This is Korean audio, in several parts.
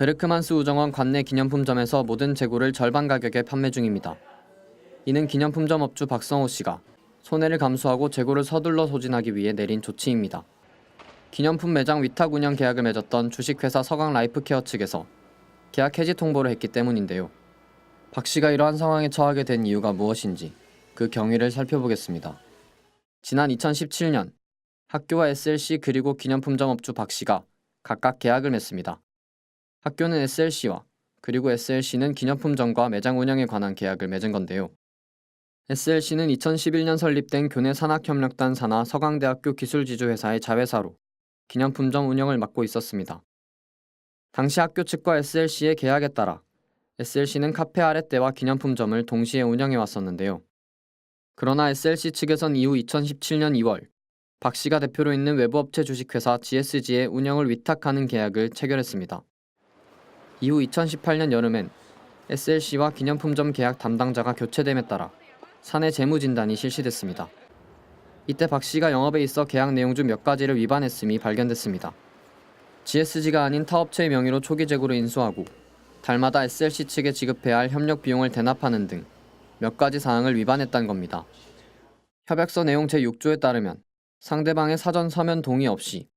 베르크만스 우정원 관내 기념품점에서 모든 재고를 절반 가격에 판매 중입니다. 이는 기념품점 업주 박성호 씨가 손해를 감수하고 재고를 서둘러 소진하기 위해 내린 조치입니다. 기념품 매장 위탁 운영 계약을 맺었던 주식회사 서강 라이프케어 측에서 계약 해지 통보를 했기 때문인데요. 박 씨가 이러한 상황에 처하게 된 이유가 무엇인지 그 경위를 살펴보겠습니다. 지난 2017년 학교와 SLC 그리고 기념품점 업주 박 씨가 각각 계약을 맺습니다. 학교는 SLC와 그리고 SLC는 기념품점과 매장 운영에 관한 계약을 맺은 건데요. SLC는 2011년 설립된 교내 산학협력단 산하 서강대학교 기술지주회사의 자회사로 기념품점 운영을 맡고 있었습니다. 당시 학교 측과 SLC의 계약에 따라 SLC는 카페 아랫대와 기념품점을 동시에 운영해 왔었는데요. 그러나 SLC 측에선 이후 2017년 2월 박 씨가 대표로 있는 외부업체 주식회사 GSG에 운영을 위탁하는 계약을 체결했습니다. 이후 2018년 여름엔 SLC와 기념품점 계약 담당자가 교체됨에 따라 사내 재무 진단이 실시됐습니다. 이때 박 씨가 영업에 있어 계약 내용 중 몇 가지를 위반했음이 발견됐습니다. GSG가 아닌 타업체의 명의로 초기 재고를 인수하고 달마다 SLC 측에 지급해야 할 협력 비용을 대납하는 등 몇 가지 사항을 위반했다는 겁니다. 협약서 내용 제6조에 따르면 상대방의 사전 서면 동의 없이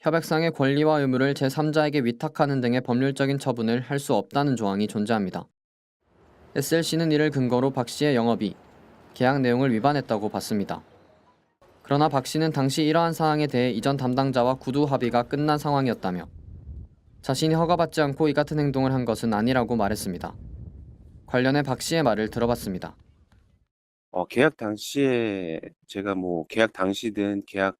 협약상의 권리와 의무를 제3자에게 위탁하는 등의 법률적인 처분을 할 수 없다는 조항이 존재합니다. SLC는 이를 근거로 박 씨의 영업이 계약 내용을 위반했다고 봤습니다. 그러나 박 씨는 당시 이러한 사항에 대해 이전 담당자와 구두 합의가 끝난 상황이었다며 자신이 허가받지 않고 이 같은 행동을 한 것은 아니라고 말했습니다. 관련해 박 씨의 말을 들어봤습니다. 어, 계약 당시에 제가 뭐 계약 당시든 계약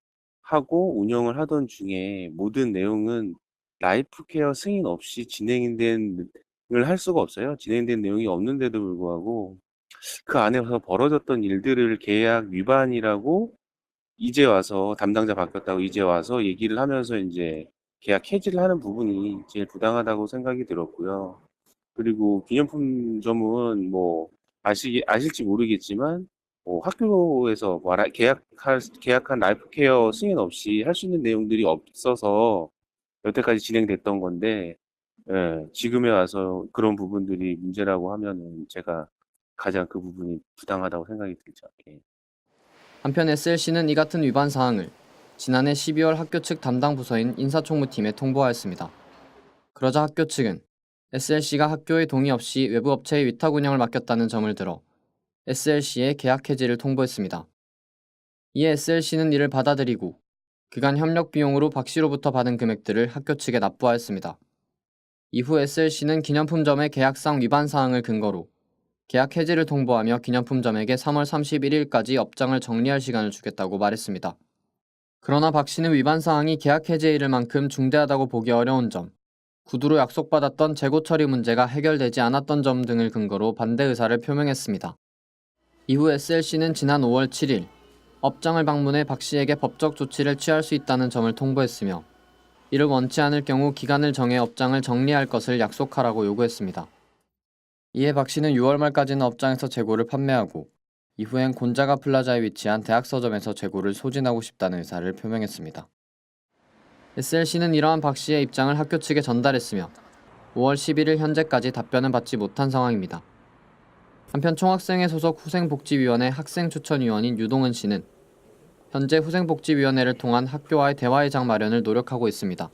하고 운영을 하던 중에 모든 내용은 라이프 케어 승인 없이 진행된 을할 수가 없어요. 진행된 내용이 없는데도 불구하고 그 안에서 벌어졌던 일들을 계약 위반이라고 이제 와서 담당자 바뀌었다고 이제 와서 얘기를 하면서 이제 계약 해지를 하는 부분이 제일 부당하다고 생각이 들었고요. 그리고 기념품 점은 뭐 아시 아실지 모르겠지만 뭐 학교에서 말하 계약할 계약한 라이프 케어 승인 없이 할 수 있는 내용들이 없어서 여태까지 진행됐던 건데 예, 지금에 와서 그런 부분들이 문제라고 하면은 제가 가장 그 부분이 부당하다고 생각이 들죠. 예. 한편 SLC는 이 같은 위반 사항을 지난해 12월 학교 측 담당 부서인 인사총무팀에 통보하였습니다. 그러자 학교 측은 SLC가 학교의 동의 없이 외부 업체에 위탁 운영을 맡겼다는 점을 들어 SLC에 계약 해지를 통보했습니다. 이에 SLC는 이를 받아들이고 그간 협력 비용으로 박 씨로부터 받은 금액들을 학교 측에 납부하였습니다. 이후 SLC는 기념품점의 계약상 위반 사항을 근거로 계약 해지를 통보하며 기념품점에게 3월 31일까지 업장을 정리할 시간을 주겠다고 말했습니다. 그러나 박 씨는 위반 사항이 계약 이를 만큼 중대하다고 보기 어려운 점, 구두로 약속받았던 재고 처리 문제가 해결되지 않았던 점 등을 근거로 반대 의사를 표명했습니다. 이후 SLC는 지난 5월 7일 업장을 방문해 박 씨에게 법적 조치를 취할 수 있다는 점을 통보했으며 이를 원치 않을 경우 기간을 정해 업장을 정리할 것을 약속하라고 요구했습니다. 이에 박 씨는 6월 말까지는 업장에서 재고를 판매하고 이후엔 곤자가 플라자에 위치한 대학 서점에서 재고를 소진하고 싶다는 의사를 표명했습니다. SLC는 이러한 박 씨의 입장을 학교 측에 전달했으며 5월 11일 현재까지 답변을 받지 못한 상황입니다. 한편 총학생회 소속 후생복지위원회 학생추천위원인 유동은 씨는 현재 후생복지위원회를 통한 학교와의 대화의 장 마련을 노력하고 있습니다.